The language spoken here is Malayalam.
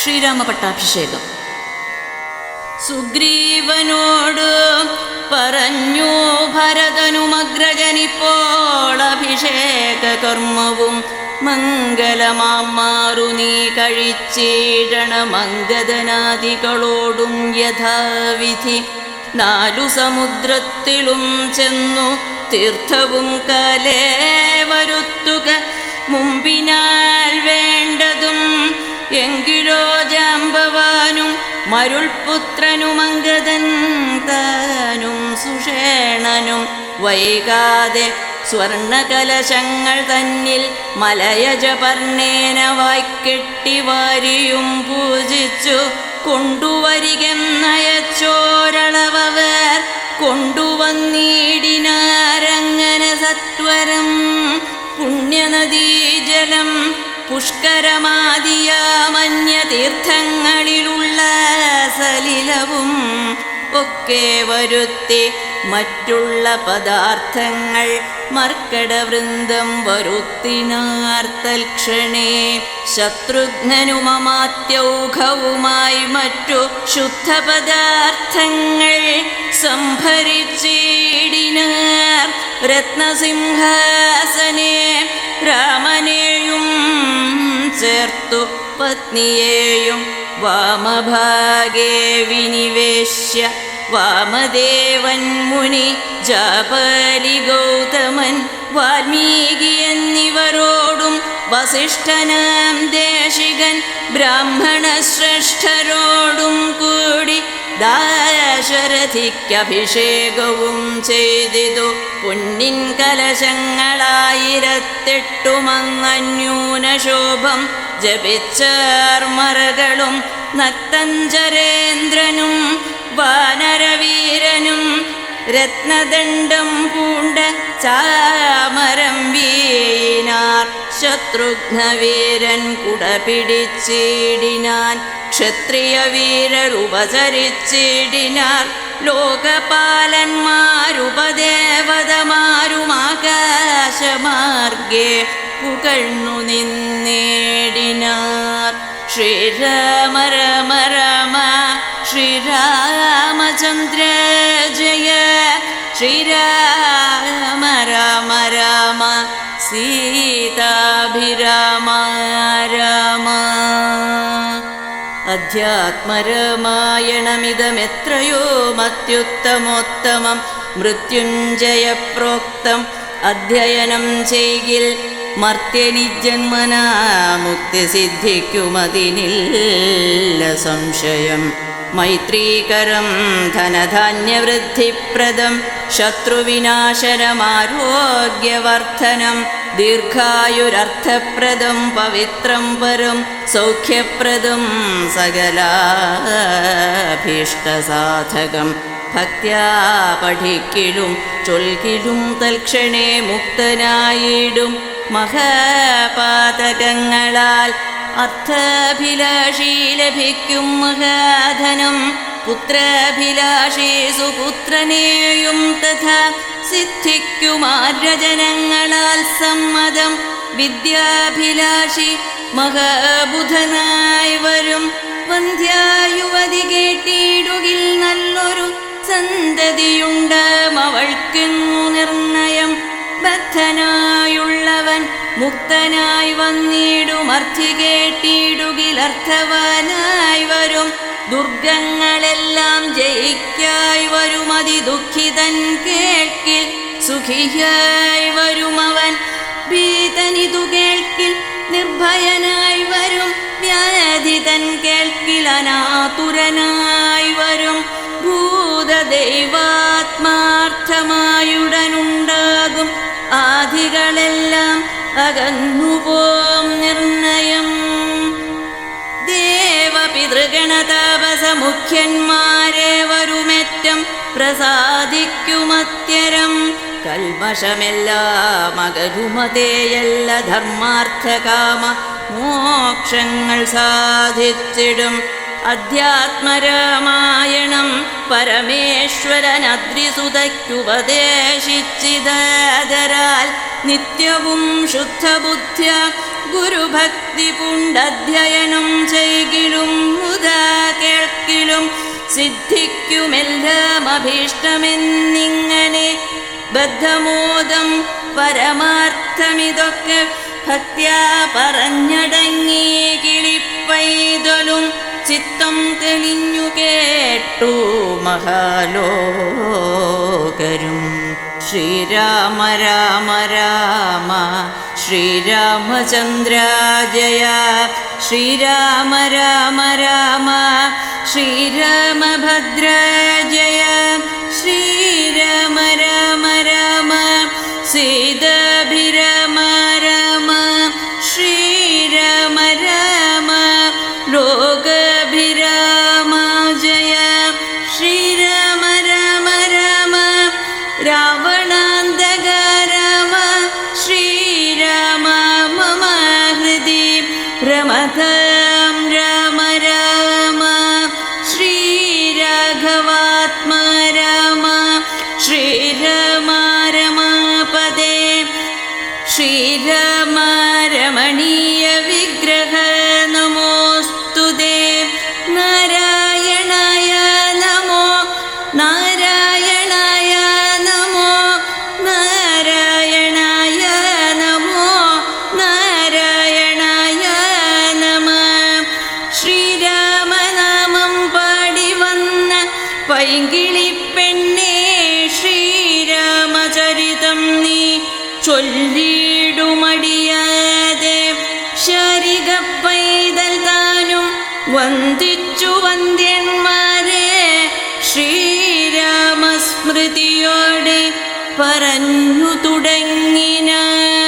ശ്രീരാമ പട്ടാഭിഷേകം സുഗ്രീവനോട് പറഞ്ഞു ഭരതനുമഗ്രജനിപ്പോൾ അഭിഷേക കർമ്മവും മംഗലമാറു നീ കഴിച്ചീഴണമംഗതനാദികളോടും യഥാവിധി. നാലു സമുദ്രത്തിലും ചെന്നു തീർത്ഥവും കലേ വരുത്തുക. മുമ്പിനാൽ മരുൾപുത്രനുമംഗതൻ താനും സുഷേണനും വൈകാതെ സ്വർണകലശങ്ങൾ തന്നിൽ മലയജപർണേന വായ്ക്കെട്ടി വാരിയും പൂജിച്ചു. കൊണ്ടുവരികെന്നയച്ചോരളവർ കൊണ്ടുവന്നിടിനാരങ്ങനെ സത്വരം പുണ്യനദീജലം പുഷ്കരമാദിയാമന്യതീർത്ഥങ്ങളിലുള്ള സലിലവും ഒക്കെ വരുത്തി മറ്റുള്ള പദാർത്ഥങ്ങൾ മർക്കടവൃന്ദം വരുത്തിനാർ തൽക്ഷണേ. ശത്രുഘ്നനുമമാത്യൗഘവുമായി മറ്റു ശുദ്ധപദാർത്ഥങ്ങൾ സംഭരിച്ചിടിനാർ. രത്നസിംഹാസനെ രാമനെയും ചേർത്തു പത്നിയെയും വാമഭാഗേ വിനിവേശ്യ വാമദേവൻ മുനി ജാപലി ഗൗതമൻ വാൽമീകി എന്നിവരോടും വസിഷ്ഠനാം ദേശികൻ ബ്രാഹ്മണ കൂടി ദാശരഥിക്കഭിഷേകവും ചെയ്തിതു. പൊന്നിൻ കലശങ്ങളായിരത്തെട്ടുമങ്ങന്യൂനശോഭം ജപിച്ചർമറകളും നക്തഞ്ചരേന്ദ്രനും വാനരവീരനും രത്നദണ്ഡം പൂണ്ട ചാമരം വീണാർ ശത്രുഘ്നവീരൻ കുട പിടിച്ചിടിനാൻ ക്ഷത്രിയ വീരരുപചരിച്ചിടിനാർ ലോകപാലന്മാരുപദേവതമാരുമാകാശമാർഗേ പുകഴ്ന്നു നിന്നേടിനാർ. ശ്രീരാമ രമ രമ ശ്രീരാമചന്ദ്ര ജയ ശ്രീരാമ രാമ രാമ സീതാഭിരാമ. അധ്യാത്മരാമായണമിതമെത്രയോ മത്യുത്തമോത്തമം മൃത്യുഞ്ജയപ്രോക്തം അധ്യയനം ചെയ്യിൽ മർത്യനിജന്മനാ സംശയം. മൈത്രീകരം ധനധാന്യവൃദ്ധിപ്രദം ശത്രുവിനാശനമാരോഗ്യവർദ്ധനം ദീർഘായുരർത്ഥപ്രദം പവിത്രം പരം സൗഖ്യപ്രദം സകലാഭീഷ്ടസാധകം. ഭക്യാ പഠിക്കിലും ചൊൽകിലും തൽക്ഷണേ മുക്തനായിടും. മഹാപാതകങ്ങളാൽ അർത്ഥഭിലാഷി ലഭിക്കും മഹാധനം. പുത്രാഭിലാഷി സുപുത്രനെയും തഥാ സിദ്ധിക്കുമാരജനങ്ങളാൽ സമ്മതം വിദ്യാഭിലാഷി മഹാബുധനായി വരും. വന്ധ്യായുവതി കേട്ടിടുകിൽ നല്ലൊരു സന്തതിയുണ്ട്. അവൾക്കെന്നു നിർണയം ബദ്ധനായുള്ളവൻ മുക്തനായി വന്നിടുമർത്ഥി കേട്ടിടുകിൽ അർത്ഥവാനായി വരും. ദുർഗങ്ങളെല്ലാം ജയിക്കായി വരും. അതി ദുഃഖിതൻ കേൾക്കിൽ സുഖിയായി വരും അവൻ. ഭീതനിതു കേൾക്കിൽ നിർഭയനായി വരും. വ്യാധിതൻ കേൾക്കിൽ അനാതുരനായി വരും. ഭൂതദൈവാത്മാർത്ഥമായുടനുണ്ടാകും. ആദികളെല്ലാം അകന്നുപോം നിർണയം. ദേവപിതൃഗണതാപസമുഖ്യന്മാരെ വരുമെറ്റം പ്രസാദിക്കുമത്യരം. കൽമഷമെല്ലാം അകരുമതേയല്ല ധർമാർത്ഥകാമ. മോക്ഷങ്ങൾ സാധിച്ചിടും. അധ്യാത്മരാമായണം പരമേശ്വരനദ്രിസുതയ്ക്കുപദേശിച്ചിതരാൽ നിത്യവും ശുദ്ധബുദ്ധ്യ ഗുരുഭക്തി പുണ്ടധ്യയനം ചെയ്കിലും മുതാ കേൾക്കിലും സിദ്ധിക്കുമെല്ലാം അഭീഷ്ടമെന്നിങ്ങനെ ബദ്ധമോദം പരമാർത്ഥമിതൊക്കെ ഭക്ത്യാ പറഞ്ഞടങ്ങി കിളിപ്പൈതലും ചിത്തം തെളിഞ്ഞു കേട്ടു മഹാലോകരും ശ്രീരാമ രാമ രാമ ശ്രീരാമചന്ദ്ര ജയ ശ്രീരാമ രാമ രാമ ശ്രീരാമഭദ്ര ജയ ശ്രീരാമ രാമ രാമ സീതാഭിരാമ थं रम रम श्रीरघवात्मा रम श्रीरमा रमापदे श्रीरमा रमणीय ശ്രീരാമചരിതം നീ ചൊല്ലിടുമടിയാതെ ശരിക പൈതൽ താനും വന്ദിച്ചു വന്ദ്യന്മാരെ ശ്രീരാമസ്മൃതിയോടെ പറഞ്ഞു തുടങ്ങിനാൻ